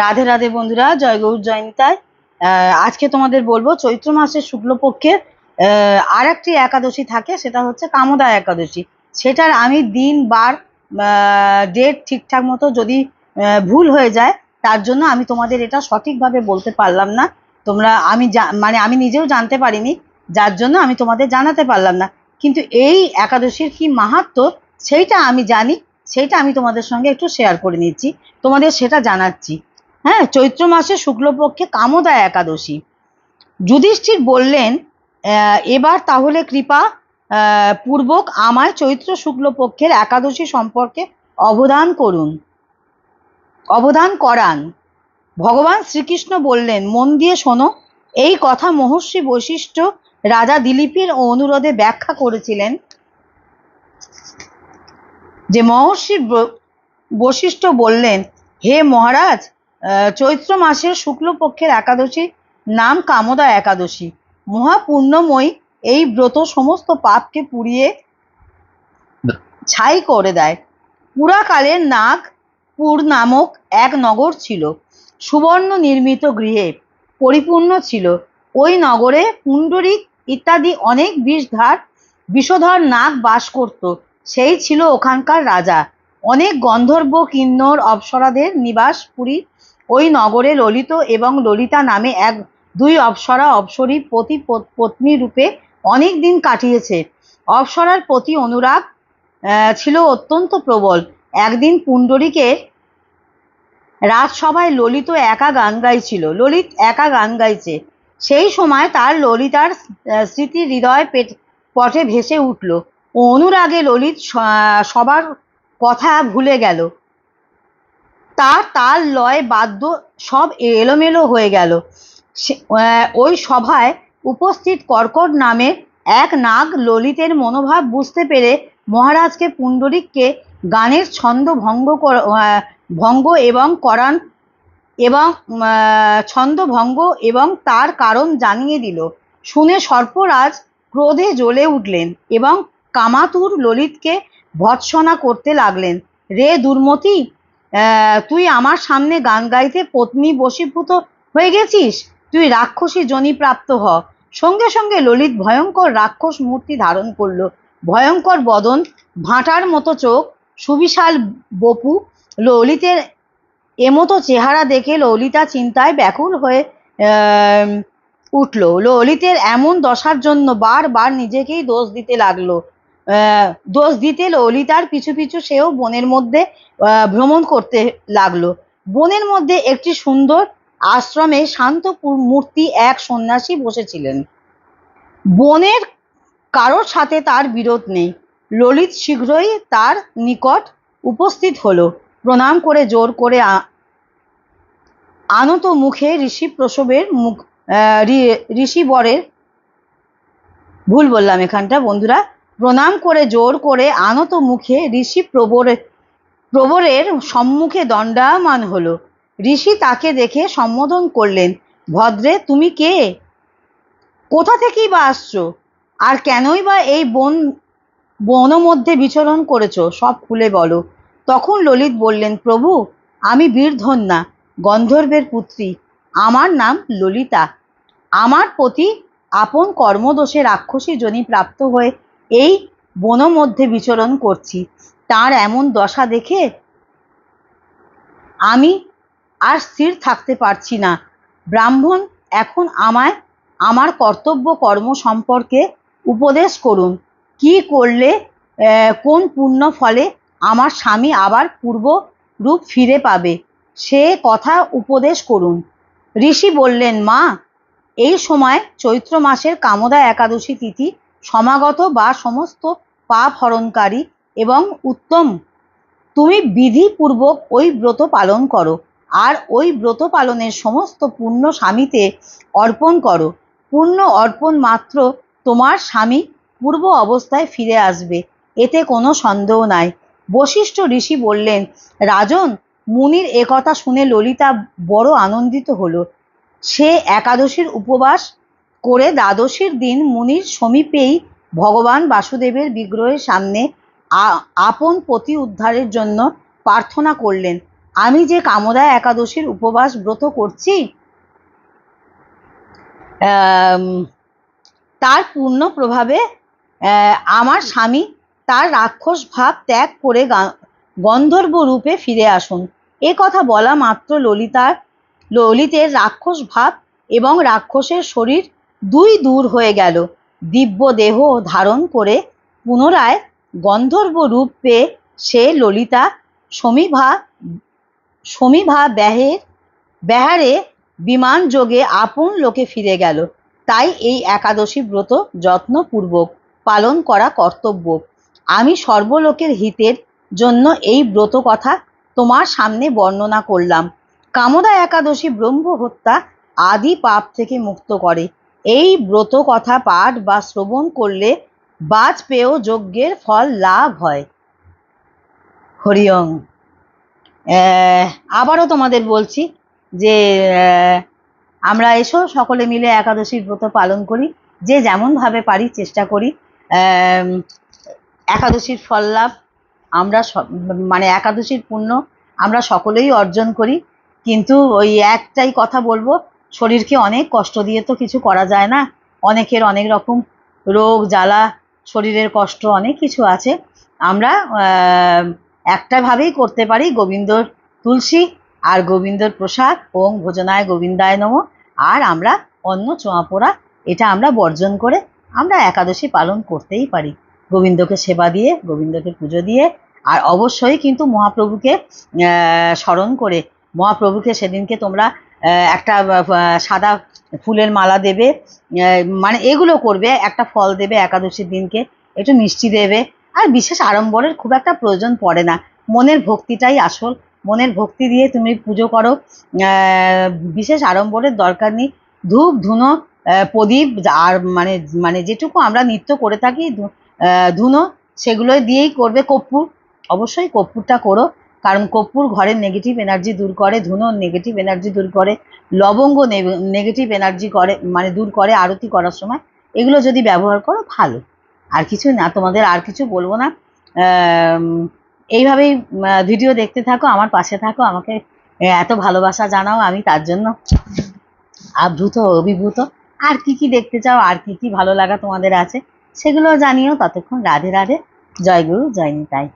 রাধে রাধে বন্ধুরা, জয় গৌর জয়ন্তায় আজকে তোমাদের বলব, চৈত্র মাসের শুক্লপক্ষের আর একটি একাদশী থাকে, সেটা হচ্ছে কামদা একাদশী। সেটার আমি দিন, বার ডেট ঠিকঠাক মতো যদি ভুল হয়ে যায়, তার জন্য আমি তোমাদের এটা সঠিকভাবে বলতে পারলাম না। তোমরা, আমি মানে আমি নিজেও জানতে পারিনি, যার জন্য আমি তোমাদের জানাতে পারলাম না। কিন্তু এই একাদশীর কি মাহাত্ম্য, সেইটা আমি জানি সেইটা আমি তোমাদের সঙ্গে একটু শেয়ার করে নিচ্ছি। তোমাদের সেটা জানাচ্ছি। হ্যাঁ চৈত্র মাসে শুক্লপক্ষে কামদা একাদশী। যুধিষ্ঠির বললেন এবার তাহলে কৃপা পূর্বক আমায় চৈত্র শুক্লপক্ষের একাদশী সম্পর্কে অবদান করুন। অবদান করান। ভগবান শ্রীকৃষ্ণ বললেন, মন দিয়ে শোনো, এই কথা মহর্ষি বৈশিষ্ট্য রাজা দিলীপের অনুরোধে ব্যাখ্যা করেছিলেন। যে মহর্ষি ব- বশিষ্ঠ বললেন, হে মহারাজ চৈত্র মাসের শুক্লপক্ষের একাদশী নাম কামদা একাদশী। মহাপূর্ণময়ী এই ব্রত সমস্ত পাপকে পুড়িয়ে ছাই করে দেয়। পুরাকালের নাগপুর নামক এক নগর ছিল। সুবর্ণ নির্মিত গৃহে পরিপূর্ণ ছিল। ওই নগরে পুণ্ডরিক ইত্যাদি অনেক বিষধার, বিষধর নাগ বাস করত। সেই ছিল ওখানকার রাজা। অনেক গন্ধর্ব কিন্নর অপ্সরাদের নিবাস পুরী। ওই নগরে ললিত এবং ললিতা নামে এক, দুই অপ্সরা অপ্সরী পতি, পত্নী রূপে অনেক দিন কাটিয়েছে। অপ্সরার প্রতি অনুরাগ ছিল অত্যন্ত প্রবল। একদিন পুণ্ডরীকে রাজসভায় ললিত একা গান গাইছিল। ললিত একা গান গাইছে। সেই সময় তার ললিতার স্মৃতি হৃদয় পেট, পটে ভেসে উঠল। অনুরাগে ললিত সবার কথা ভুলে গেল। তার তাল লয় বাদ্য সব এলোমেলো হয়ে গেল। ওই সভায় উপস্থিত কর্কট নামে এক নাগ ললিতের মনোভাব বুঝতে পেরে মহারাজকে পুণ্ডরিককে গানের ছন্দ ভঙ্গ ভঙ্গ এবং করান এবং ছন্দ ভঙ্গ এবং তার কারণ জানিয়ে দিল। শুনে সর্পরাজ ক্রোধে জ্বলে উঠলেন এবং কামাতুর ললিতকে ভৎসনা করতে লাগলেন। রে দুর্মতি তুই আমার সামনে গান গাইতে পত্নী বশীভূত হয়ে গেছিস? তুই রাক্ষসী জনি প্রাপ্ত হ। সঙ্গে সঙ্গে ললিত ভয়ঙ্কর রাক্ষস মূর্তি ধারণ করল। ভয়ঙ্কর বদন, ভাঁটার মতো চোখ, সুবিশাল বপু, ললিতের এমতো চেহারা দেখে ললিতা চিন্তায় ব্যাকুল হয়ে উঠল। ললিতের এমন দশার জন্য বারবার নিজেকেই দোষ দিতে লাগল। দোষ দিতে ললিতার পিছু পিছু সেও বনের মধ্যে ভ্রমণ করতে লাগল। বনের মধ্যে একটি সুন্দর আশ্রমে শান্ত মূর্তি এক সন্ন্যাসী বসেছিলেন। বনের কারোর সাথে তার বিরোধ নেই। ললিত শীঘ্রই তার নিকট উপস্থিত হলো। প্রণাম করে জোর করে আনত মুখে ঋষি প্রসবের মুখ ঋষি বরের, ভুল বললাম এখানটা বন্ধুরা প্রণাম করে, জোর করে আনত মুখে ঋষি প্রবরের প্রবরের সম্মুখে দণ্ডায়মান হল। ঋষি তাকে দেখে সম্বোধন করলেন, ভদ্রে, তুমি কে? কোথা থেকেই বা আসছো? আর কেনই বা এই বন বন মধ্যে বিচরণ করেছ? সব খুলে বলো। তখন ললিত বললেন, প্রভু, আমি বীরধন্যা, গন্ধর্বের পুত্রী। আমার নাম ললিতা। আমার প্রতি আপন কর্মদোষে রাক্ষসী জনি প্রাপ্ত হয়ে এই বন মধ্যে বিচরণ করছি, তার এমন দশা দেখে আমি আর স্থির থাকতে পারছি না। ব্রাহ্মণ, এখন আমায় আমার কর্তব্য কর্ম সম্পর্কে উপদেশ করুন। কি করলে কোন পুণ্য ফলে আমার স্বামী আবার পূর্ব রূপ ফিরে পাবে? সে কথা উপদেশ করুন। ঋষি বললেন, মা, এই সময় চৈত্র মাসের কামদা একাদশী তিথি সমাগত বা সমস্ত পাপ হরণকারী এবং উত্তম। তুমি বিধিপূর্বক ওই ব্রত পালন করো আর ওই ব্রত পালনের সমস্ত পুণ্য স্বামীতে অর্পণ করো। পুণ্য অর্পণ মাত্র তোমার স্বামী পূর্ব অবস্থায় ফিরে আসবে, এতে কোনো সন্দেহ নাই। বশিষ্ঠ ঋষি বললেন, রাজন, মুনির একথা শুনে ললিতা বড় আনন্দিত হলো। সে একাদশীর উপবাস করে দ্বাদশীর দিন মুনির সমীপেই ভগবান বাসুদেবের বিগ্রহের সামনে আপন পতি উদ্ধারের জন্য প্রার্থনা করলেন। আমি যে কামদা একাদশীর উপবাস ব্রত করছি তার পূর্ণ প্রভাবে আমার স্বামী তার রাক্ষস ভাব ত্যাগ করে গন্ধর্ব রূপে ফিরে আসুন। এ কথা বলা মাত্র ললিতার, ললিতের রাক্ষস ভাব এবং রাক্ষসের শরীর দুই দূর হয়ে গেল। দিব্য দেহ ধারণ করে পুনরায় গন্ধর্ব রূপ পেয়ে সে ললিতা সমীভা সমীভা ব্যাহের, ব্যাহারে বিমান যোগে আপন লোকে ফিরে গেল। তাই এই একাদশী ব্রত যত্নপূর্বক পালন করা কর্তব্য। আমি সর্বলোকের হিতের জন্য এই ব্রত কথা তোমার সামনে বর্ণনা করলাম। কামদা একাদশী ব্রহ্ম হত্যা আদি পাপ থেকে মুক্ত করে। এই ব্রত কথা পাঠ বা শ্রবণ করলে বাজপেয় যজ্ঞের ফল লাভ হয়। হরিয়ং আবারও তোমাদের বলছি যে আমরা এসো সকলে মিলে একাদশীর ব্রত পালন করি। যে যেমন ভাবে পারি চেষ্টা করি। একাদশীর ফল লাভ আমরা মানে একাদশীর পুণ্য আমরা সকলেই অর্জন করি। কিন্তু ওই একটাই কথা বলব শরীরকে অনেক কষ্ট দিয়ে তো কিছু করা যায় না। অনেকের অনেক রকম রোগ জ্বালা শরীরের কষ্ট অনেক কিছু আছে। আমরা আহ, একটা ভাবেই করতে পারি গোবিন্দর তুলসী আর গোবিন্দর প্রসাদ ওং ভোজনায় গোবিন্দায় নম। আর আমরা অন্য চোঁয়া পোড়া এটা আমরা বর্জন করে আমরা একাদশী পালন করতেই পারি। গোবিন্দকে সেবা দিয়ে গোবিন্দকে পুজো দিয়ে আর অবশ্যই কিন্তু মহাপ্রভুকে স্মরণ করে। মহাপ্রভুকে সেদিনকে তোমরা একটা সাদা ফুলের মালা দেবে মানে এগুলো করবে, একটা ফল দেবে একাদশীর দিনকে, একটু মিষ্টি দেবে। আর বিশেষ আড়ম্বরের খুব একটা প্রয়োজন পড়ে না। মনের ভক্তিটাই আসল। মনের ভক্তি দিয়ে তুমি পুজো করো। বিশেষ আড়ম্বরের দরকার নেই। ধূপ, ধুনো প্রদীপ, আর মানে মানে যেটুকু আমরা নিত্য করে থাকি ধুনো সেগুলো দিয়েই করবে কর্পূর। অবশ্যই কর্পূরটা করো। কারণ কর্পূর ঘরের নেগেটিভ এনার্জি দূর করে, ধুনো নেগেটিভ এনার্জি দূর করে, লবঙ্গ নেগেটিভ এনার্জি করে মানে দূর করে আরতি করার সময়, এগুলো যদি ব্যবহার করো ভালো। আর কিছু না, তোমাদের আর কিছু বলব না। এইভাবেই ভিডিও দেখতে থাকো, আমার পাশে থাকো, আমাকে এত ভালোবাসা জানাও আমি তার জন্য। আভূত অভিভূত, আর কি কি দেখতে চাও, আর কি কি ভালো লাগা তোমাদের আছে, সেগুলো জানিও। ততক্ষণ রাধে রাধে। জয় গুরু, জয় নিতাই।